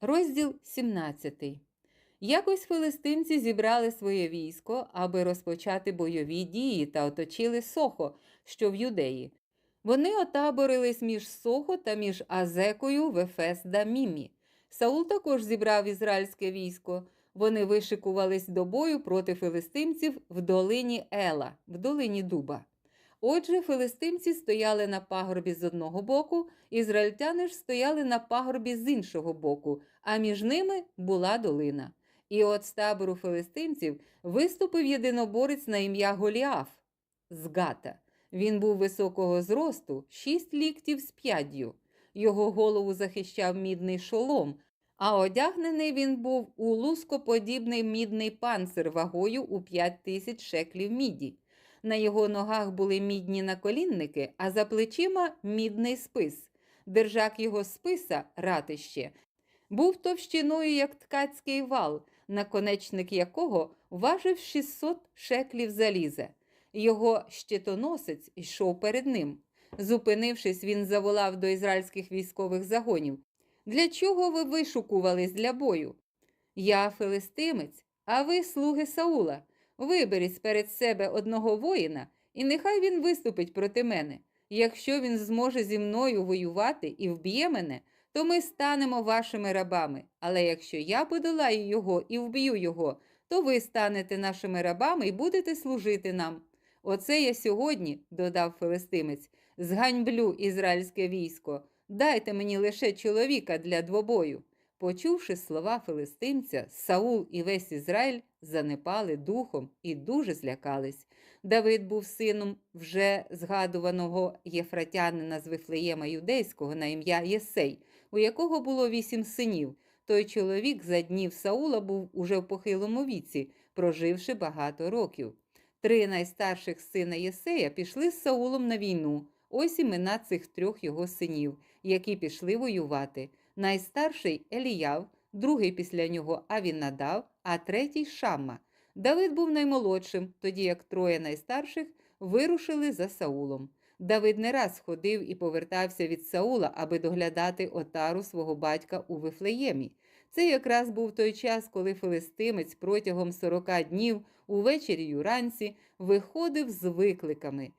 Розділ 17. Якось филистимці зібрали своє військо, аби розпочати бойові дії та оточили Сохо, що в юдеї. Вони отаборились між Сохо та між Азекою в Ефес Дамімі. Саул також зібрав ізраїльське військо. Вони вишикувались до бою проти филистимців в долині Ела, в долині Дуба. Отже, филистимці стояли на пагорбі з одного боку, ізраїльтяни ж стояли на пагорбі з іншого боку, а між ними була долина. І от з табору филистимців виступив єдиноборець на ім'я Голіаф з Гата. Він був високого зросту, шість ліктів з п'яддю. Його голову захищав мідний шолом, а одягнений він був у лускоподібний мідний панцир вагою у п'ять тисяч шеклів міді. На його ногах були мідні наколінники, а за плечима мідний спис. Держак його списа, ратище, був товщиною, як ткацький вал, наконечник якого важив 600 шеклів заліза. Його щитоносець йшов перед ним. Зупинившись, він заволав до ізраїльських військових загонів. Для чого ви вишукувались для бою? Я филистимець, а ви слуги Саула. Виберіть перед себе одного воїна, і нехай він виступить проти мене. Якщо він зможе зі мною воювати і вб'є мене, то ми станемо вашими рабами. Але якщо я подолаю його і вб'ю його, то ви станете нашими рабами і будете служити нам. Оце я сьогодні, додав филистимець, зганьблю ізраїльське військо. Дайте мені лише чоловіка для двобою. Почувши слова филистимця, Саул і весь Ізраїль занепали духом і дуже злякались. Давид був сином вже згадуваного єфратянина з Вифлеєма юдейського на ім'я Єсей, у якого було вісім синів. Той чоловік за днів Саула був уже в похилому віці, проживши багато років. Три найстарших сина Єсея пішли з Саулом на війну. Ось імена цих трьох його синів, які пішли воювати. Найстарший Еліяв, другий після нього Авінадав, а третій Шамма. Давид був наймолодшим, тоді як троє найстарших вирушили за Саулом. Давид не раз ходив і повертався від Саула, аби доглядати отару свого батька у Вифлеємі. Це якраз був той час, коли филистимець протягом сорока днів увечері й уранці виходив з викликами.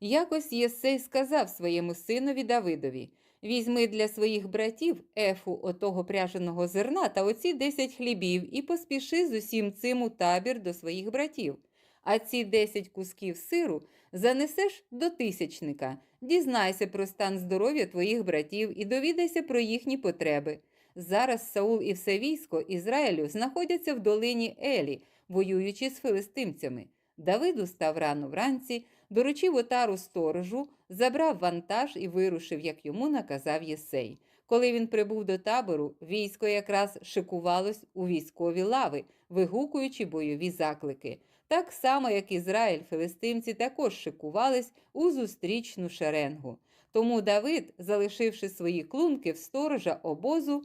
Якось Єсей сказав своєму синові Давидові Візьми для своїх братів ефу отого пряженого зерна та оці десять хлібів і поспіши з усім цим у табір до своїх братів. А ці десять кусків сиру занесеш до тисячника. Дізнайся про стан здоров'я твоїх братів і довідайся про їхні потреби. Зараз Саул і все військо Ізраїлю знаходяться в долині Елі, воюючи з филистимцями. Давид устав рано вранці, доручив отару сторожу, забрав вантаж і вирушив, як йому наказав Єсей. Коли він прибув до табору, військо якраз шикувалось у військові лави, вигукуючи бойові заклики. Так само, як Ізраїль, филистимці також шикувались у зустрічну шеренгу. Тому Давид, залишивши свої клунки в сторожа обозу,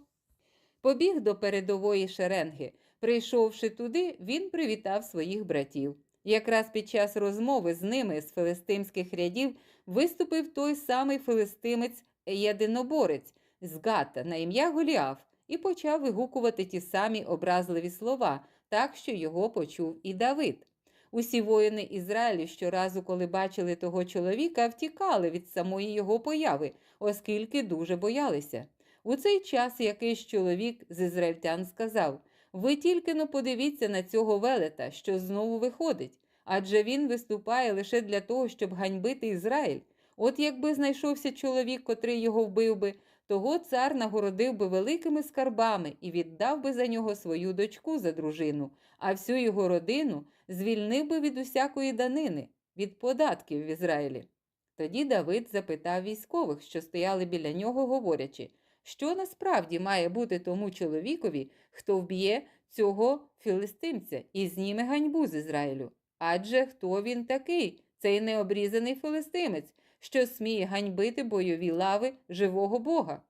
побіг до передової шеренги. Прийшовши туди, він привітав своїх братів. Якраз під час розмови з ними з филистимських рядів виступив той самий филистимець єдиноборець з Гата на ім'я Голіаф і почав вигукувати ті самі образливі слова, так що його почув і Давид. Усі воїни Ізраїлю щоразу, коли бачили того чоловіка, втікали від самої його появи, оскільки дуже боялися. У цей час якийсь чоловік з ізраїльтян сказав ви тільки но подивіться на цього велета, що знову виходить, адже він виступає лише для того, щоб ганьбити Ізраїль. От якби знайшовся чоловік, котрий його вбив би, того цар нагородив би великими скарбами і віддав би за нього свою дочку за дружину, а всю його родину звільнив би від усякої данини, від податків в Ізраїлі. Тоді Давид запитав військових, що стояли біля нього, говорячи, що насправді має бути тому чоловікові, хто вб'є цього філистимця і зніме ганьбу з Ізраїлю. Адже хто він такий, цей необрізаний филистимець, що сміє ганьбити бойові лави живого Бога?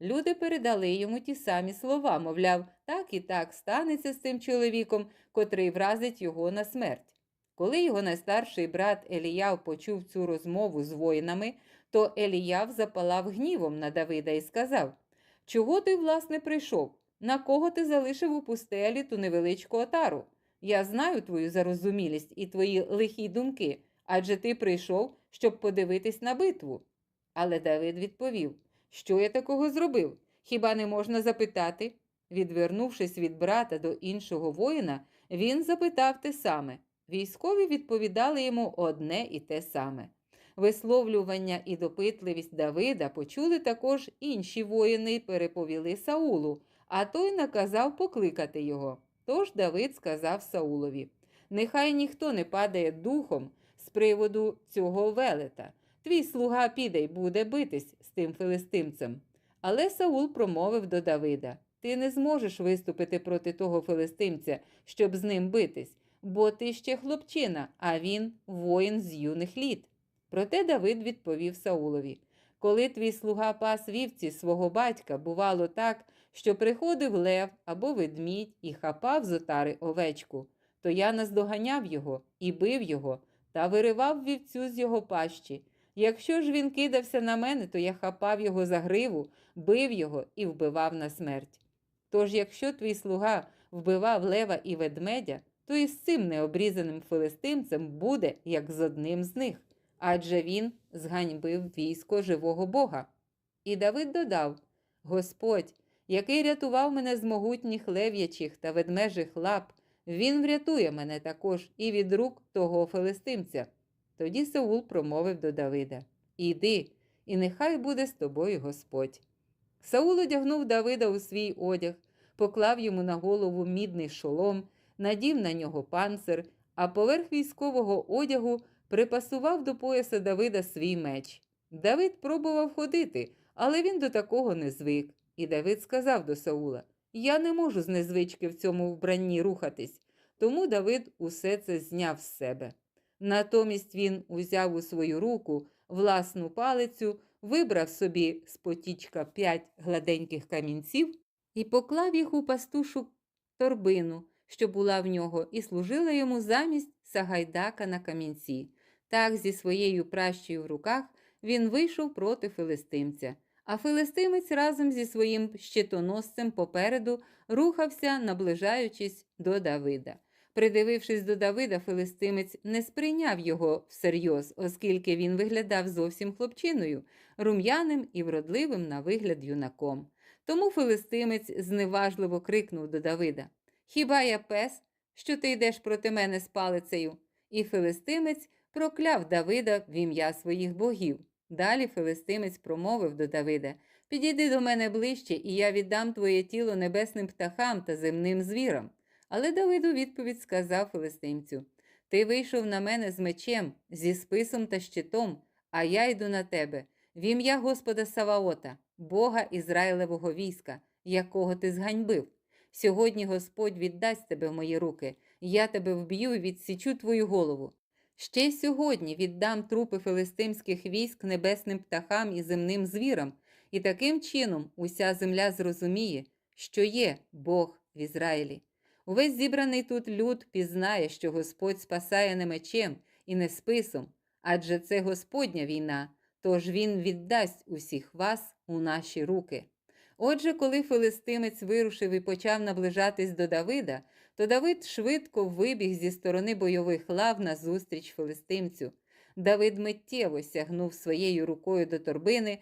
Люди передали йому ті самі слова, мовляв, так і так станеться з тим чоловіком, котрий вразить його на смерть. Коли його найстарший брат Еліяв почув цю розмову з воїнами, то Еліяв запалав гнівом на Давида і сказав: Чого ти, власне, прийшов? на кого ти залишив у пустелі ту невеличку отару? Я знаю твою зарозумілість і твої лихі думки, адже ти прийшов, щоб подивитись на битву. Але Давид відповів: Що я такого зробив? Хіба не можна запитати? Відвернувшись від брата до іншого воїна, він запитав те саме. Військові відповідали йому одне і те саме. Висловлювання і допитливість Давида почули також інші воїни й переповіли Саулу, а той наказав покликати його. Тож Давид сказав Саулові: Нехай ніхто не падає духом з приводу цього велета. Твій слуга піде й буде битись з тим филистимцем. Але Саул промовив до Давида: Ти не зможеш виступити проти того филистимця, щоб з ним битись, бо ти ще хлопчина, а він воїн з юних літ. Проте Давид відповів Саулові: Коли твій слуга пас вівці свого батька, бувало так, що приходив лев або ведмідь і хапав з отари овечку, то я наздоганяв його і бив його та виривав вівцю з його пащі. Якщо ж він кидався на мене, то я хапав його за гриву, бив його і вбивав на смерть. Тож, якщо твій слуга вбивав лева і ведмедя, то і з цим необрізаним филистимцем буде, як з одним з них, адже він зганьбив військо живого Бога. І Давид додав: Господь, який рятував мене з могутніх лев'ячих та ведмежих лап, він врятує мене також і від рук того филистимця. Тоді Саул промовив до Давида: Іди, і нехай буде з тобою Господь. Саул одягнув Давида у свій одяг, поклав йому на голову мідний шолом, надів на нього панцир, а поверх військового одягу припасував до пояса Давида свій меч. Давид пробував ходити, але він до такого не звик. І Давид сказав до Саула: Я не можу з незвички в цьому вбранні рухатись. Тому Давид усе це зняв з себе. Натомість він узяв у свою руку власну палицю, вибрав собі з потічка п'ять гладеньких камінців і поклав їх у пастушу торбину, що була в нього, і служила йому замість Сагайдака на камінці. Так, зі своєю пращею в руках, він вийшов проти филистимця. А филистимець разом зі своїм щитоносцем попереду рухався, наближаючись до Давида. Придивившись до Давида, филистимець не сприйняв його всерйоз, оскільки він виглядав зовсім хлопчиною, рум'яним і вродливим на вигляд юнаком. Тому филистимець зневажливо крикнув до Давида: Хіба я пес, що ти йдеш проти мене з палицею? І филистимець прокляв Давида в ім'я своїх богів. Далі филистимець промовив до Давида: Підійди до мене ближче, і я віддам твоє тіло небесним птахам та земним звірам. Але Давид у відповідь сказав филистимцю: Ти вийшов на мене з мечем, зі списом та щитом, а я йду на тебе, в ім'я Господа Саваота, Бога Ізраїлевого війська, якого ти зганьбив. Сьогодні Господь віддасть тебе в мої руки, я тебе вб'ю і відсічу твою голову. Ще сьогодні віддам трупи филистимських військ небесним птахам і земним звірам, і таким чином уся земля зрозуміє, що є Бог в Ізраїлі. Увесь зібраний тут люд пізнає, що Господь спасає не мечем і не списом, адже це Господня війна, тож Він віддасть усіх вас у наші руки. Отже, коли филистимець вирушив і почав наближатись до Давида, то Давид швидко вибіг зі сторони бойових лав назустріч филистимцю. Давид миттєво сягнув своєю рукою до торбини,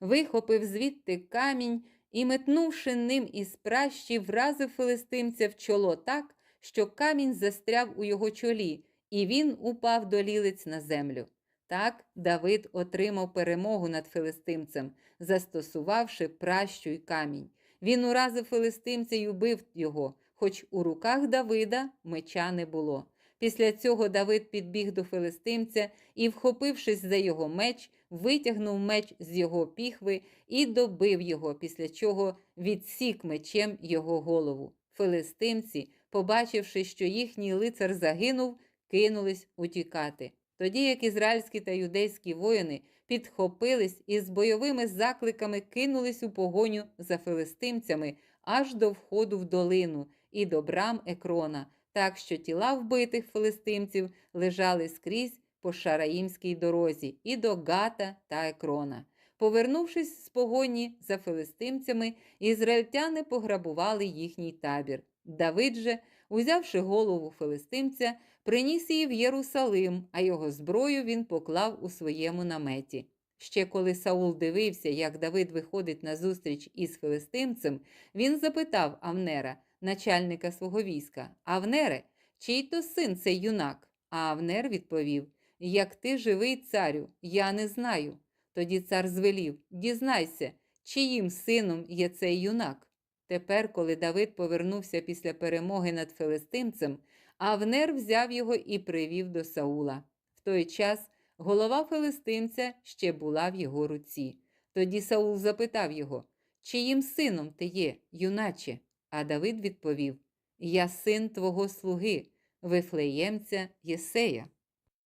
вихопив звідти камінь і, метнувши ним із пращі, вразив филистимця в чоло так, що камінь застряв у його чолі, і він упав до лілиць на землю. Так Давид отримав перемогу над филистимцем, застосувавши пращу й камінь. Він уразив филистимця й убив його, хоч у руках Давида меча не було. Після цього Давид підбіг до филистимця і, вхопившись за його меч, витягнув меч з його піхви і добив його, після чого відсік мечем його голову. Филистимці, побачивши, що їхній лицар загинув, кинулись утікати. Тоді як ізраїльські та юдейські воїни підхопились і з бойовими закликами кинулись у погоню за филистимцями аж до входу в долину і до брам екрона, так що тіла вбитих филистимців лежали скрізь по Шараїмській дорозі і до Гата та Екрона. Повернувшись з погоні за филистимцями, ізраїльтяни пограбували їхній табір. Давид же, узявши голову филистимця, приніс її в Єрусалим, а його зброю він поклав у своєму наметі. Ще коли Саул дивився, як Давид виходить на зустріч із филистимцем, він запитав Авнера, начальника свого війська: Авнере, чий то син цей юнак? А Авнер відповів: Як ти живий, царю, я не знаю. Тоді цар звелів: Дізнайся, чиїм сином є цей юнак. Тепер, коли Давид повернувся після перемоги над филистимцем, Авнер взяв його і привів до Саула. В той час голова филистимця ще була в його руці. Тоді Саул запитав його, чиїм сином ти є, юначе? А Давид відповів: Я син твого слуги, вифлеємця Єсея.